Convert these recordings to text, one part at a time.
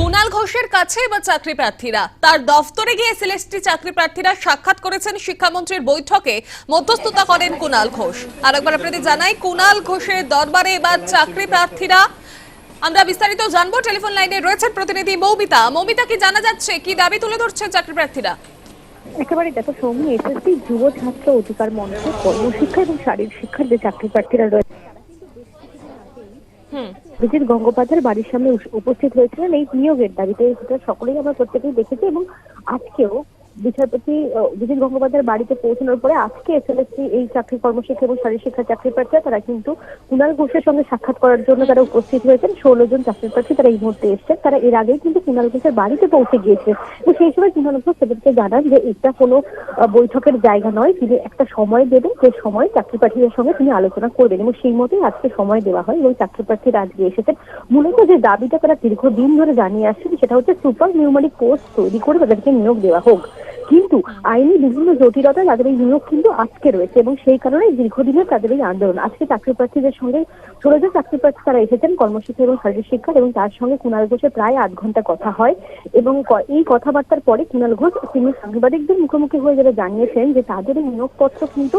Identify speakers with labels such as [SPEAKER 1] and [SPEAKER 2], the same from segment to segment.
[SPEAKER 1] কুণাল ঘোষের কাছে বা চাকরি প্রার্থীরা। তার দফতরে গিয়ে এসএলএসটি চাকরি প্রার্থীরা সাক্ষাৎ করেছেন শিক্ষামন্ত্রীর বৈঠকে। মধ্যস্থতা করেন কুণাল ঘোষ। আর একবার আপনাদের জানাই কুণাল ঘোষের দরবারে এবার চাকরি প্রার্থীরা। আমরা বিস্তারিত জানব, টেলিফোন লাইনে রয়েছেন প্রতিনিধি মৌমিতা। মৌমিতা, কি জানা যাচ্ছে? কি দাবি তুলে ধরছেন চাকরি প্রার্থীরা?
[SPEAKER 2] একেবারে দেখো, সৌমি, এসএসসি যুব ছাত্র অধিকার মঞ্চ কর্মশিক্ষা এবং শারীরিক শিক্ষার যে চাকরি প্রার্থীরা রয়েছে অভিজিৎ গঙ্গোপাধ্যায়ের বাড়ির সামনে উপস্থিত হয়েছিলেন। এই নিয়োগের দাবিতে সেটা সকলেই আমরা প্রত্যেকেই দেখেছি এবং আজকেও বিচারপতি অভিজিৎ গঙ্গোপাধ্যায়ের বাড়িতে পৌঁছানোর পরে আজকে এসএলএসসি এই চাকরি কর্মশিক্ষা এবং শারীরিক শিক্ষার চাকরি প্রার্থীরা তারা কিন্তু কুণাল ঘোষের সঙ্গে সাক্ষাৎ করার জন্য তারা উপস্থিত হয়েছেন। ষোলো জন চাকরি প্রার্থী তারা এই মুহূর্তে এসছেন। তারা এর আগেই কিন্তু কুণাল ঘোষের বাড়িতে পৌঁছে গিয়েছে। তো সেই সময় কুণাল ঘোষ তাদেরকে জানান যে এটা কোনো বৈঠকের জায়গা নয়। তিনি একটা সময় দেবেন। যে সময় চাকরি প্রার্থীদের সঙ্গে তিনি আলোচনা করবেন এবং সেই মতোই আজকে সময় দেওয়া হয় এবং চাকরি প্রার্থীরা আজকে এসেছেন। মূলত যে দাবিটা তারা দীর্ঘদিন ধরে জানিয়ে আসছেন সেটা হচ্ছে সুপার নিউমারিক পোস্ট তৈরি করে তাদেরকে নিয়োগ দেওয়া হোক। কিন্তু আইনি বিভিন্ন জটিলতা তাদের এই নিয়োগ কিন্তু আজকে রয়েছে এবং সেই কারণে দীর্ঘদিনের তাদের এই আন্দোলন। আজকে চাকরি প্রার্থীদের সঙ্গে ষোলো জন চাকরি প্রার্থী তারা এসেছেন কর্মশিক্ষা এবং শারীরিক শিক্ষা এবং তার সঙ্গে কুণাল ঘোষের প্রায় আধ ঘণ্টা কথা হয় এবং এই কথাবার্তার পরে কুণাল ঘোষ তিনি সাংবাদিকদের মুখোমুখি হয়ে যারা জানিয়েছেন যে তাদের এই নিয়োগপত্র কিন্তু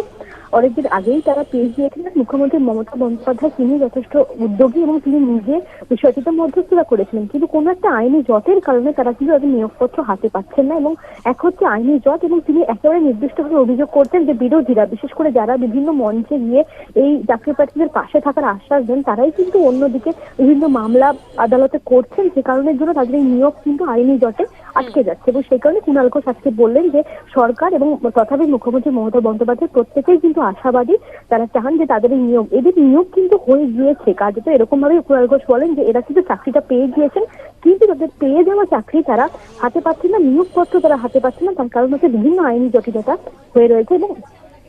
[SPEAKER 2] অনেকদিন আগেই তারা পেয়ে গিয়েছিলেন মুখ্যমন্ত্রী মমতা বন্দ্যোপাধ্যায়। তিনি যথেষ্ট উদ্যোগী এবং তিনি নিজে বিষয়টিতে মধ্যস্থতা করেছিলেন। কিন্তু কোনো একটা আইনি জটের কারণে তারা কিন্তু তাদের নিয়োগপত্র হাতে পাচ্ছেন না এবং এক হচ্ছে আইনি জট এবং তিনি একেবারে নির্দিষ্টভাবে অভিযোগ করতেন যে বিরোধীরা, বিশেষ করে যারা বিভিন্ন মঞ্চে গিয়ে এই চাকরি প্রার্থীদের পাশে থাকার আশ্বাস দেন, তারাই কিন্তু অন্যদিকে বিভিন্ন মামলা আদালতে করছেন। যে কারণের জন্য তাদের এই নিয়োগ কিন্তু আইনি জটে আটকে যাচ্ছে। এবং সেই কারণে কুণাল ঘোষ আজকে বললেন যে, সরকার এবং তথাপি মুখ্যমন্ত্রী মমতা বন্দ্যোপাধ্যায় প্রত্যেকেই কিন্তু আশাবাদী তারা চান যে তাদের এই নিয়োগ। এদের নিয়োগ কিন্তু হয়ে গিয়েছে। কাজে তো এরকম ভাবে কুণাল ঘোষ বলেন যে, এরা কিন্তু চাকরিটা পেয়ে গিয়েছেন। কিন্তু তাদের পেয়ে যাওয়া চাকরি তারা হাতে পাচ্ছে না, নিয়োগপত্র তারা হাতে পাচ্ছে না। তার কারণ হচ্ছে বিভিন্ন আইনি জটিলতা হয়ে রয়েছে। এবং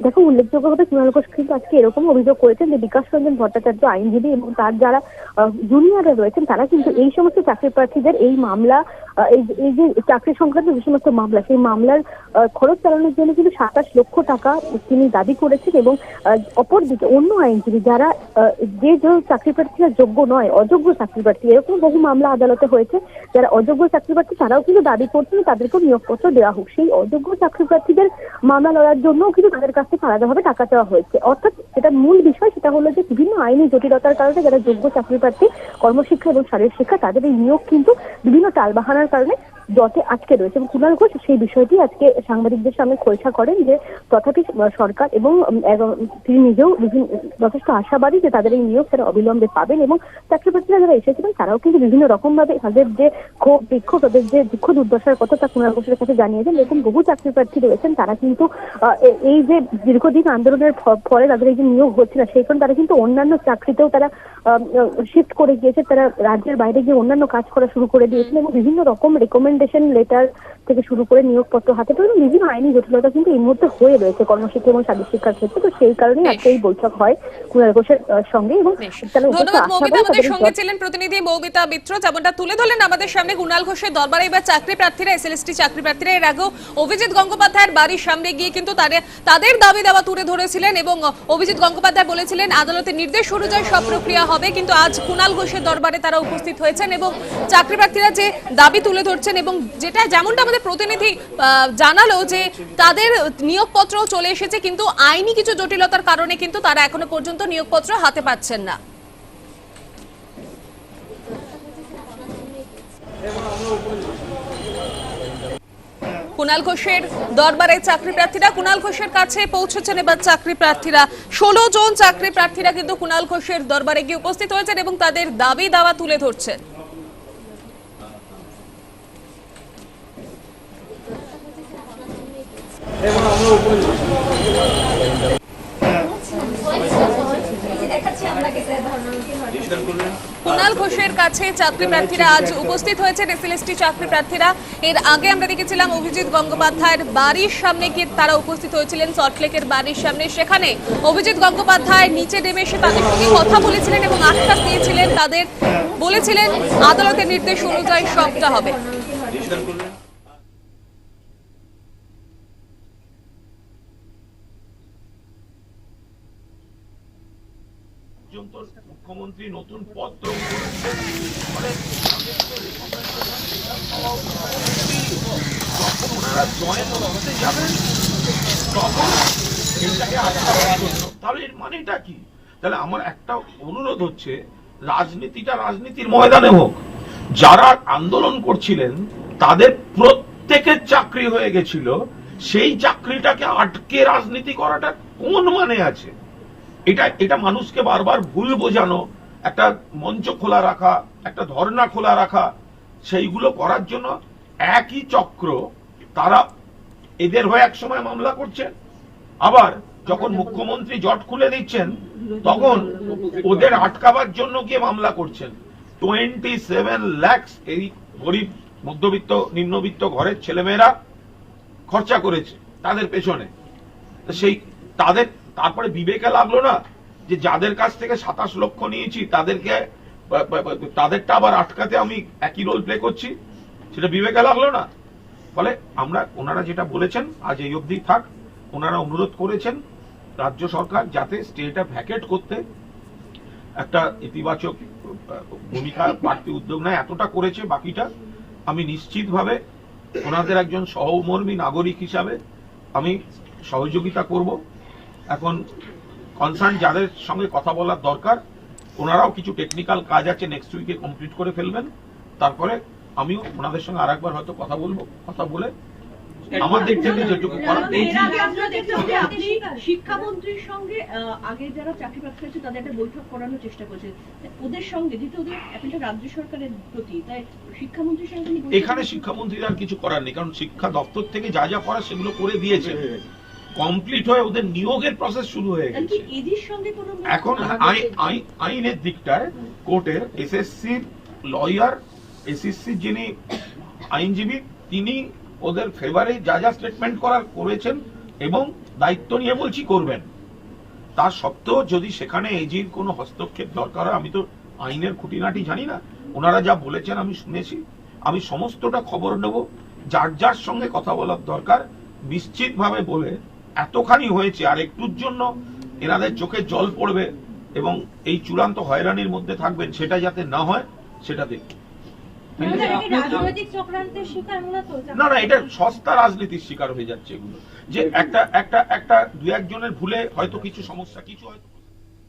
[SPEAKER 2] দেখো উল্লেখযোগ্যভাবে কুণাল ঘোষ কিন্তু আজকে এরকম অভিযোগ করেছেন যে, বিকাশ রঞ্জন ভট্টাচার্য আইনজীবী এবং তার যারা জুনিয়ররা রয়েছেন, তারা কিন্তু এই সমস্ত চাকরি প্রার্থীদের এই মামলা এই যে- চাকরি সংক্রান্ত সমস্ত মামলা, সেই মামলার খরচ চালানোর জন্য কিন্তু সাতাশ লক্ষ টাকা তিনি দাবি করেছেন এবং অপরদিকে অন্য আইনজীবী যারা যে যে চাকরি প্রার্থীরা যোগ্য নয়, অযোগ্য চাকরি প্রার্থী, এরকম বহু মামলা আদালতে হয়েছে, যারা অযোগ্য চাকরি প্রার্থী তারাও কিন্তু দাবি করছেন, তাদেরকেও নিয়োগপত্র দেওয়া হোক। সেই অযোগ্য চাকরি প্রার্থীদের মামলা লড়ার জন্যও কিন্তু তাদের কাছ থেকে আলাদাভাবে টাকা চাওয়া হয়েছে। অর্থাৎ যেটা মূল বিষয় সেটা হলো যে বিভিন্ন আইনি জটিলতার কারণে যারা যোগ্য চাকরি প্রার্থী, কর্মশিক্ষা এবং শারীরিক শিক্ষা, তাদের এই নিয়োগ কিন্তু বিভিন্ন টালবাহানার কারণে জটে আটকে রয়েছে এবং কুণাল ঘোষ সেই বিষয়টি আজকে সাংবাদিকদের সামনে খোলসা করেন যে তথাপি সরকার এবং তিনি নিজেও বিভিন্ন- যথেষ্ট আশাবাদী যে তাদের এই নিয়োগ তারা অবিলম্বে পাবেন এবং চাকরি প্রার্থীরা যারা এসেছিলেন তারাও কিন্তু বিভিন্ন রকম ভাবে তাদের যে ক্ষোভ, বিক্ষোভ, তাদের যে দুঃখ, দুর্দশার কথা তা কুণাল ঘোষের কাছে জানিয়েছেন এরকম বহু চাকরি প্রার্থী রয়েছেন। তারা কিন্তু এই যে দীর্ঘদিন আন্দোলনের ফলে তাদের এই যে নিয়োগ হচ্ছে না, সেই কারণে তারা কিন্তু অন্যান্য চাকরিতেও তারা শিফট করে গিয়েছে। তারা রাজ্যের বাইরে গিয়ে অন্যান্য কাজ করা শুরু করে দিয়েছেন এবং বিভিন্ন রকম রেকমেন্ডেশন লেটার থেকে শুরু করে নিয়োগপত্র হাতে পেয়ে এবং বিভিন্ন আইনি জটিলতা কিন্তু এই মুহূর্তে হয়ে রয়েছে কর্মশিক্ষা এবং শারীরিক শিক্ষার ক্ষেত্রে। তো সেই কারণেই আজকে এই বৈঠক হয় কুণাল ঘোষের সঙ্গে এবং
[SPEAKER 1] আমাদের সঙ্গে ছিলেন প্রতিনিধি মৌমিতা মিত্র। যেমনটা তুলে ধরলেন আমাদের সামনে কুণাল ঘোষের দরবারে এবার চাকরি প্রার্থীরা এসএলএসটি চাকরি প্রার্থীরা। এর আগেও অভিজিৎ গঙ্গোপাধ্যায়ের বাড়ির সামনে গিয়ে কিন্তু তাদের তাদের দাবি দাওয়া তুলে ধরেছিলেন এবং অভিজিৎ গঙ্গোপাধ্যায় বলেছিলেন আদালতের নির্দেশ অনুযায়ী সব প্রক্রিয়া হবে। কিন্তু আজ কুণাল ঘোষের দরবারে তারা উপস্থিত হয়েছেন এবং চাকরি প্রার্থীরা যে দাবি তুলে ধরছেন এবং যেটা যেমনটা আমাদের প্রতিনিধি জানালো যে তাদের নিয়োগপত্র চলে এসেছে, কিন্তু আইনি কিছু জটিলতার কারণে কিন্তু তারা এখনও পর্যন্ত নিয়োগপত্র হাতে পাচ্ছেন না। কুণাল ঘোষের দরবারে চাকরি প্রার্থীরা কুণাল ঘোষের কাছে পৌঁছেছেন এবার চাকরি প্রার্থীরা। ষোলো জন চাকরি প্রার্থীরা কিন্তু কুণাল ঘোষের দরবারে গিয়ে উপস্থিত হয়েছেন এবং তাদের দাবি দাওয়া তুলে ধরছেন। ঘোষের কাছে আজ উপস্থিত এর আগে আমরা দেখেছিলাম অভিজিৎ গঙ্গোপাধ্যায়ের বাড়ির সামনে গিয়ে তারা উপস্থিত হয়েছিলেন সল্টলেকের বাড়ির সামনে। সেখানে অভিজিৎ নিচে এসে তাদের কথা বলেছিলেন এবং আশ্বাস দিয়েছিলেন, তাদের বলেছিলেন, আদালতের নির্দেশ অনুযায়ী সবটা হবে।
[SPEAKER 3] মুখ্যমন্ত্রী নতুন তাহলে এর মানেটা কি? তাহলে আমার একটা অনুরোধ হচ্ছে, রাজনীতিটা রাজনীতির ময়দানে হোক। যারা আন্দোলন করছিলেন, তাদের প্রত্যেকের চাকরি হয়ে গেছিল। সেই চাকরিটাকে আটকে রাজনীতি করাটা কোন মানে আছে? এটা এটা মানুষকে বারবার ভুল বোঝানো, একটা মঞ্চ খোলা রাখা, একটা ধর্ণা খোলা রাখা, সেইগুলো করার জন্য একই চক্র তারা এদের হয়ে এক সময় মামলা করছে আবার যখন মুখ্যমন্ত্রী জট খুলে দিচ্ছেন, তখন ওদের আটকাবার জন্য গিয়ে মামলা করছেন। টোয়েন্টি সেভেন ল্যাক্স, এই গরিব, মধ্যবিত্ত, নিম্নবিত্ত ঘরের ছেলেমেয়েরা খরচা করেছে তাদের পেছনে। সেই তাদের তারপরে বিবেকে লাগল না যে যাদের কাছ থেকে সাতাশ লক্ষ নিয়েছি, তাদেরকে তাদেরটা আবার আটকাতে আমি একই রোল প্লে করছি? সেটা বিবেকে লাগল না? ফলে আমরা, ওনারা যেটা বলেছেন, আজ এই অবধি থাক, ওনারা অনুরোধ করেছেন রাজ্য সরকার যাতে স্টেটা ভ্যাকেট করতে একটা ইতিবাচক, ভূমিকা বাড়তি উদ্যোগ নেয়। এতটা করেছে বাকিটা। আমি নিশ্চিতভাবে ওনাদের একজন সহমর্মী নাগরিক হিসাবে আমি সহযোগিতা করব। এখন কনসার্ন যাদের সঙ্গে কথা বলার দরকার ওনারাও কিছু টেকনিক্যাল কাজ আছে নেক্সট উইকে কমপ্লিট করে ফেলবেন। তারপরে আমিও ওনাদের সঙ্গে আরেকবার হয়তো কথা বলব কথা বলে আমার দিক থেকে যেটুকু করার
[SPEAKER 4] এর আগে আপনারা দেখলাম যে আপনি শিক্ষামন্ত্রীর সঙ্গে আগে যারা চাকরি প্রার্থী আছে তাদের একটা বৈঠক করানোর চেষ্টা করেছেন ওদের সঙ্গে যেহেতু ওদের একটা রাজ্য সরকারের প্রতি তাই শিক্ষামন্ত্রীর সঙ্গে
[SPEAKER 3] এখানে? শিক্ষামন্ত্রীর আর কিছু করার নেই কারণ শিক্ষা দপ্তর থেকে যা যা করার সেগুলো করে দিয়েছে। কমপ্লিট হয়ে ওদের নিয়োগের প্রসেস শুরু হয়ে গেছে। এখন আই- আই- আইনের দিকটায় কোর্টের এসএসসি লয়ার এসএসসি যিনি আইনজীবী তিনি ওদের ফেভারে যা যা স্টেটমেন্ট করার করেছেন এবং দায়িত্ব নিয়ে বলছি করবেন। তা সত্ত্বেও যদি সেখানে এজির কোনো হস্তক্ষেপ দরকার হয় আমি তো আইনের খুঁটিনাটি জানি না। ওনারা যা বলেছেন আমি শুনেছি। আমি সমস্তটা খবর নেব। যার যার সঙ্গে কথা বলার দরকার নিশ্চিতভাবে বলে এতখানি হয়েছে আর একটুর জন্য এনাদের চোখে জল পড়বে এবং এই চূড়ান্ত হয়রানির মধ্যে থাকবেন সেটা যাতে না হয় সেটা দেখবে না না এটা সস্তা রাজনীতির শিকার হয়ে যাচ্ছে এগুলো। যে একটা একটা একটা দু একজনের ভুলে হয়তো কিছু সমস্যা কিছু হয়তো